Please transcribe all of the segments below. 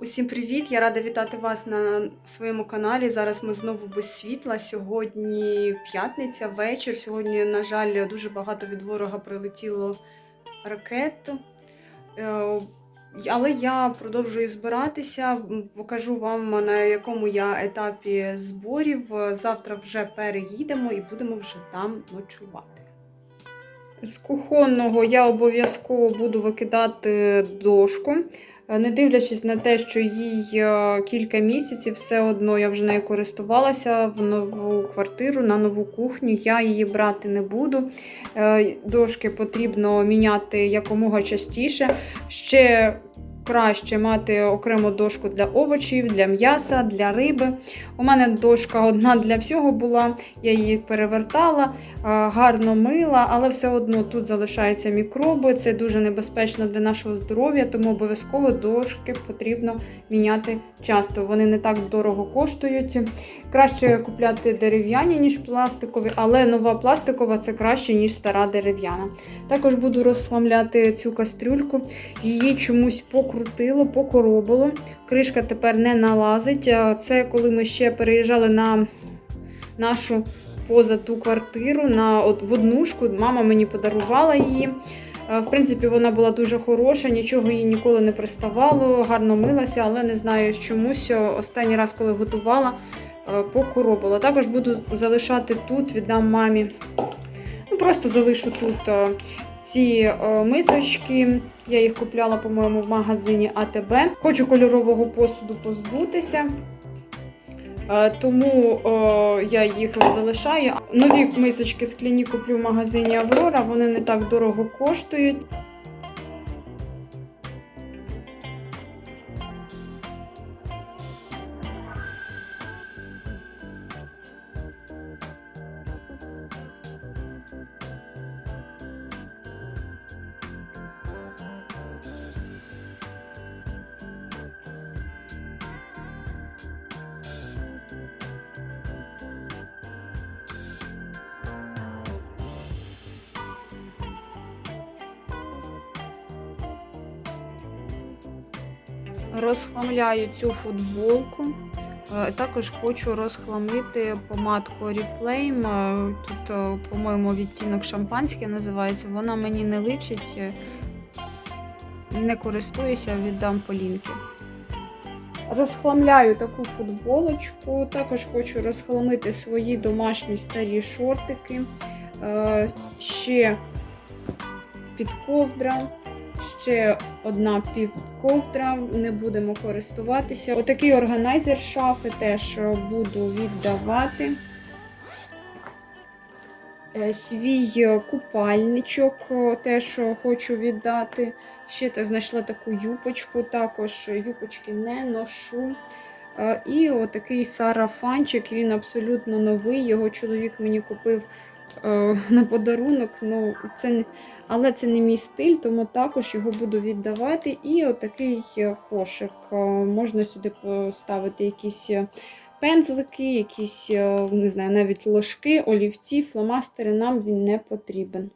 Усім привіт! Я рада вітати вас на своєму каналі. Зараз ми знову без світла. Сьогодні п'ятниця, вечір. Сьогодні, на жаль, дуже багато від ворога прилетіло ракет. Е, Але я продовжую збиратися. Покажу вам, на якому я етапі зборів. Завтра вже переїдемо і будемо вже там ночувати. З кухонного я обов'язково буду викидати дошку. Е, Не дивлячись на те, що їй е, кілька місяців, все одно я вже нею користувалася в нову квартиру, на нову кухню. Я її брати не буду. Е, Дошки потрібно міняти якомога частіше. Ще краще мати окрему дошку для овочів, для м'яса, для риби. У мене дошка одна для всього була, я її перевертала, гарно мила, але все одно тут залишаються мікроби. Це дуже небезпечно для нашого здоров'я, тому обов'язково дошки потрібно міняти часто. Вони не так дорого коштують. Краще купляти дерев'яні, ніж пластикові, але нова пластикова це краще, ніж стара дерев'яна. Також буду розсламляти цю кастрюльку. Її чомусь покрутило, покоробило. Кришка тепер не налазить. Це коли ми ще переїжджали на нашу поза ту квартиру на от, в однушку. Мама мені подарувала її. В принципі, вона була дуже хороша, нічого їй ніколи не приставало, гарно милася, але не знаю чомусь. Останній раз, коли готувала, покоробила. Також буду залишати тут, віддам мамі. Ну, просто залишу тут ці е, мисочки. Я їх купляла, по-моєму, в магазині АТБ. Хочу кольорового посуду позбутися. Е, Тому е, я їх залишаю. Нові мисочки скляні куплю в магазині Аврора, вони не так дорого коштують. Розхламляю цю футболку. Е, Також хочу розхламити помадку Oriflame. Е, Тут, е, по-моєму, відтінок шампанське називається. Вона мені не личить, не користуюся, віддам Полінки. Розхламляю таку футболочку. Також хочу розхламити свої домашні старі шортики. Ще підковдра. Ще одна півковдра, не будемо користуватися. Отакий органайзер шафи теж буду віддавати. Е, Свій купальничок е, теж хочу віддати. Ще та- знайшла таку юпочку, також юпочки не ношу. Е, І отакий сарафанчик, він абсолютно новий. Його чоловік мені купив на подарунок. Ну, це але це не мій стиль, тому також його буду віддавати. І отакий е, кошик. Е, Можна сюди поставити якісь е, пензлики, якісь, е, не знаю, навіть ложки, олівці, фломастери. Нам він не потрібен.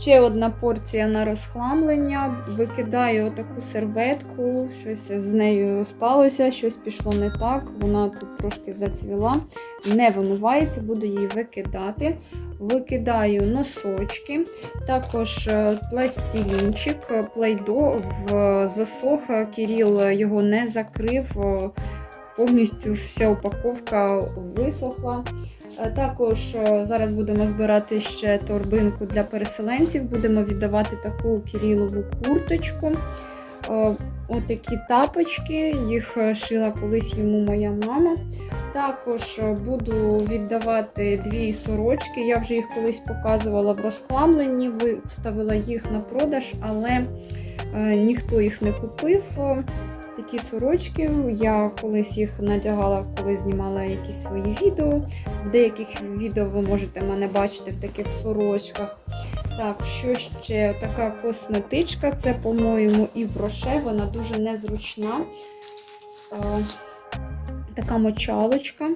Ще одна порція на розхламлення. Викидаю таку серветку, щось з нею сталося, щось пішло не так. Вона тут трошки зацвіла, не вимивається, буду її викидати. Викидаю носочки, також е, пластилінчик, плейдо в засох. Кіріл його не закрив, е, повністю вся упаковка висохла. Е, Також е, зараз будемо збирати ще торбинку для переселенців. Будемо віддавати таку кірілову курточку. Е, Отакі тапочки, їх шила колись йому моя мама. Також буду віддавати дві сорочки. Я вже їх колись показувала в розхламленні, виставила їх на продаж, але ніхто їх не купив. Такі сорочки. Я колись їх надягала, коли знімала якісь свої відео. В деяких відео ви можете мене бачити в таких сорочках. Так, що ще така косметичка, це, по-моєму, і в роше, вона дуже незручна. Така мочалочка.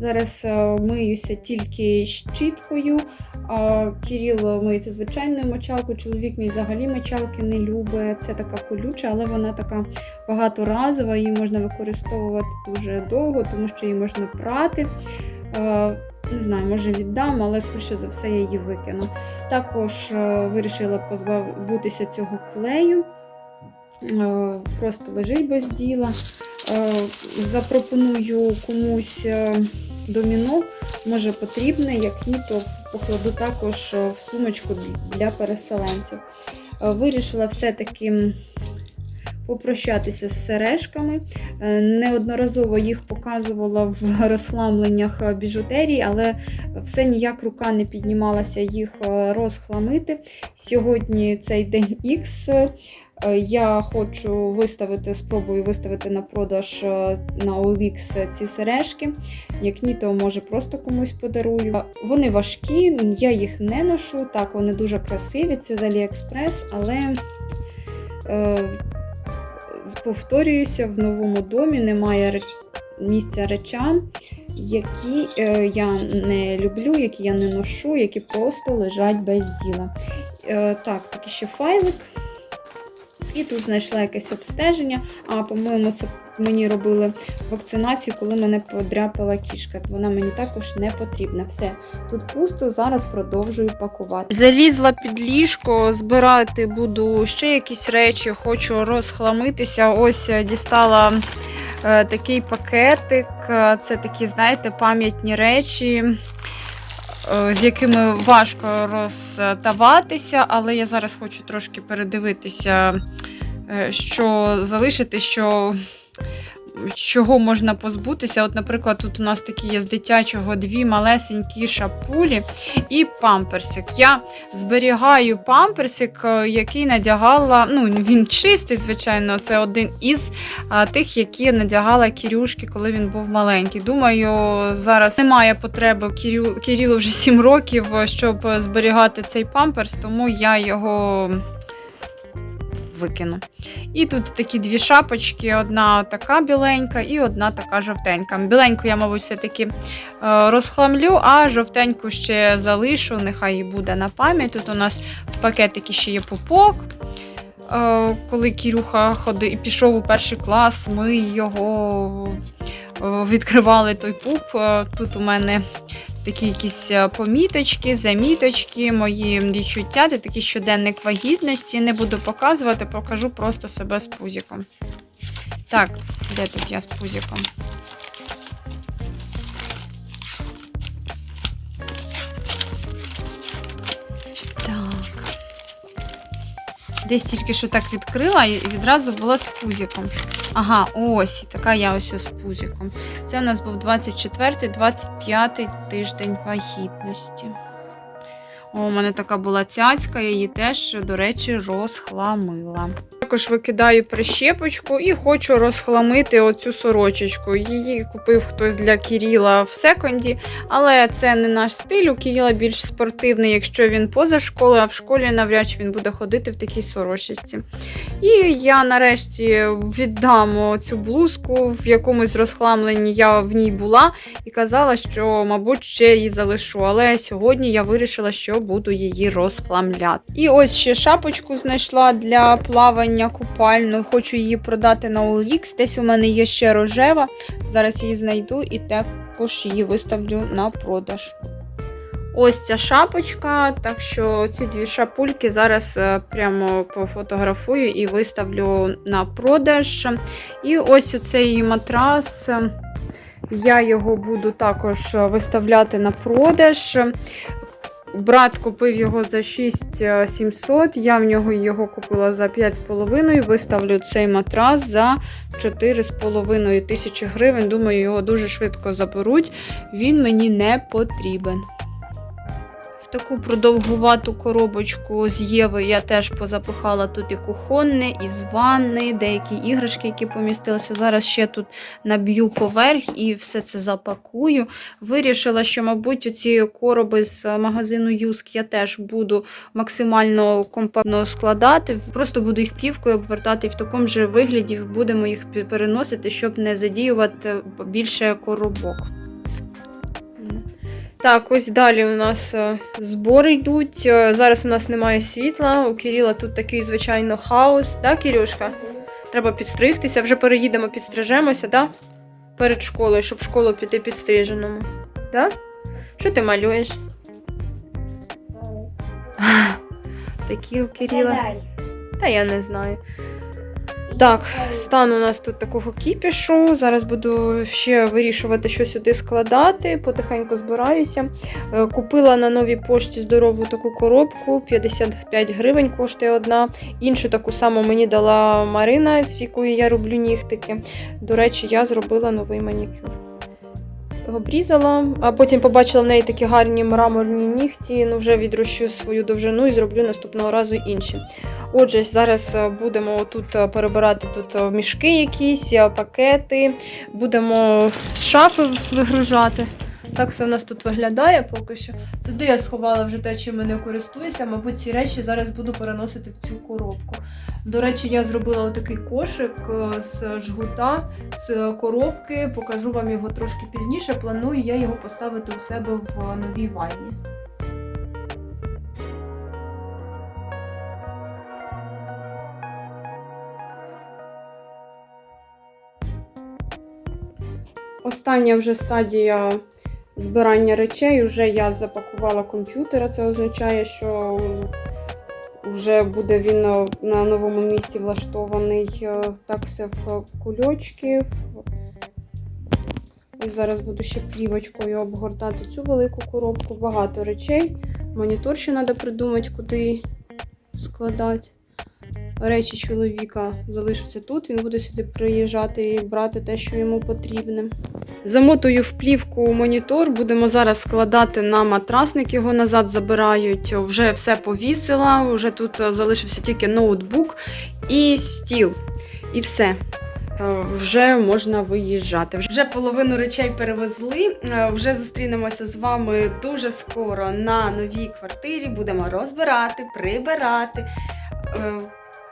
Зараз миюся тільки щіткою. А Кирило миється звичайною мочалкою. Чоловік мій взагалі мочалки не любить. Це така колюча, але вона така багаторазова, її можна використовувати дуже довго, тому що її можна прати. Не знаю, може віддам, але скоріше за все я її викину. Також е, вирішила позбутися цього клею. Е, Просто лежить без діла. Е, Запропоную комусь доміно, може потрібне, як ні, то покладу також е, в сумочку для переселенців. Е, Вирішила все-таки попрощатися з сережками. Е, Неодноразово їх показувала в розхламленнях біжутерії, але все ніяк рука не піднімалася їх розхламити. Сьогодні цей день Х. Е, Я хочу виставити, спробую виставити на продаж е, на OLX ці сережки. Як ні, то може просто комусь подарую. Вони важкі, я їх не ношу. Так, вони дуже красиві, це з AliExpress, але е, повторююся, в новому домі немає реч- місця речам, які е, я не люблю, які я не ношу, які просто лежать без діла. Е, так, такий ще файлик. І тут знайшла якесь обстеження. А, по-моєму, це мені робили вакцинацію, коли мене подряпала кішка. Вона мені також не потрібна. Все, тут пусто, зараз продовжую пакувати. Залізла під ліжко, збирати буду ще якісь речі, хочу розхламитися. Ось е, дістала е, такий пакетик. Е, Це такі, знаєте, пам'ятні речі. Е, З якими важко розставатися, але я зараз хочу трошки передивитися, е, що залишити, що чого можна позбутися. От, наприклад, тут у нас такі є з дитячого дві малесенькі шапулі і памперсик. Я зберігаю памперсик, е, який надягала. Ну, він чистий, звичайно, це один із тих, які надягала Кірюшки, коли він був маленький. Думаю, зараз немає потреби Кірілу вже 7 років, щоб зберігати цей памперс, тому я його викину. І тут такі дві шапочки: одна така біленька і одна така жовтенька. Біленьку я, мабуть, все-таки е, розхламлю, а жовтеньку ще залишу, нехай буде на пам'ять. Тут у нас в пакетики ще є пупок. Е, Коли Кірюха ходив і пішов у перший клас, ми його е, відкривали той пуп. Тут у мене такі якісь е, поміточки, заміточки, мої відчуття, де такий щоденник вагітності. Не буду показувати, покажу просто себе з пузіком. Так, де тут я з пузіком? Десь тільки що так відкрила і відразу була з пузіком. Ага, ось, і така я ось з пузіком. Це у нас був 24-25 тиждень вагітності. О, у мене така була цяцька, я її теж, до речі, розхламила. Також викидаю прищепочку і хочу розхламити оцю сорочечку. Її купив хтось для Кіріла в секонді, але це не наш стиль. У Кіріла більш спортивний, якщо він поза школою, а в школі навряд чи він буде ходити в такій сорочечці. І я нарешті віддам цю блузку в якомусь розхламленні я в ній була і казала, що, мабуть, ще її залишу. Але сьогодні я вирішила, що буду її розхламляти. І ось ще шапочку знайшла для плавання купальну. Хочу її продати на OLX. Десь у мене є ще рожева. Зараз її знайду і також її виставлю на продаж. Ось ця шапочка, так що ці дві шапульки зараз е, прямо пофотографую і виставлю на продаж. І ось оцей матрас. е, Я його буду також виставляти на продаж. Брат купив його за 6700, я в нього його купила за 5,5. Виставлю цей матрас за 4,5 тисячі гривень. Думаю, його дуже швидко заберуть. Він мені не потрібен. Таку продовгувату коробочку з Єви я теж позапихала тут і кухонне, і з ванни, деякі іграшки, які помістилися. Зараз ще тут наб'ю поверх і все це запакую. Вирішила, що, мабуть, ці короби з магазину Юск я теж буду максимально компактно складати. Просто буду їх плівкою обвертати і в такому же вигляді будемо їх переносити, щоб не задіювати більше коробок. Так, ось далі у нас е, збори йдуть. Е, Зараз у нас немає світла. У Кирила тут такий, звичайно, хаос. Так, Кирюшка? Треба підстригтися, вже переїдемо, підстрижемося, да? Перед школою, щоб в школу піти підстриженому. Да? Що ти малюєш? Такі у Кирила. Та я не знаю. Так, стан у нас тут такого кіпішу. Зараз буду ще вирішувати, що сюди складати. Потихеньку збираюся. Е, Купила на новій пошті здорову таку коробку, 55 гривень коштує одна. Іншу таку саму мені дала Марина, в якої я роблю нігтики. До речі, я зробила новий манікюр. Обрізала, а потім побачила в неї такі гарні мраморні нігті. Ну, вже відрощу свою довжину і зроблю наступного разу інші. Отже, зараз е, будемо тут е, перебирати тут е, мішки якісь, пакети, будемо з шафи вигружати. Так все у нас тут виглядає поки що. Туди я сховала вже те, чим я не користуюся. Мабуть, ці речі зараз буду переносити в цю коробку. До речі, я зробила отакий кошик е, з жгута, з коробки. Покажу вам його трошки пізніше. Планую я його поставити у себе в новій ванні. Остання вже стадія збирання речей. Вже я запакувала комп'ютер. а Це означає, що вже буде він на- новому місці влаштований. Е, Так, все в кульочки. Ось зараз буду ще плівочкою обгортати цю велику коробку. Багато речей. Монітор ще треба придумати, куди складати. Речі чоловіка залишаться тут. Він буде сюди приїжджати і брати те, що йому потрібне. Замотую в плівку монітор, будемо зараз складати на матрасник, його назад забирають. Вже все повісила, вже тут е, залишився тільки ноутбук і стіл. І все. Е, Вже можна виїжджати. Вже половину речей перевезли. Е, Вже зустрінемося з вами дуже скоро на новій квартирі. Будемо розбирати, прибирати.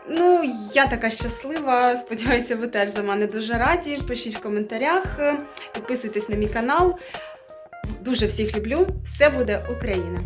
Ну, я така щаслива. Сподіваюся, ви теж за мене дуже раді. Пишіть в коментарях, підписуйтесь на мій канал. Дуже всіх люблю. Все буде Україна!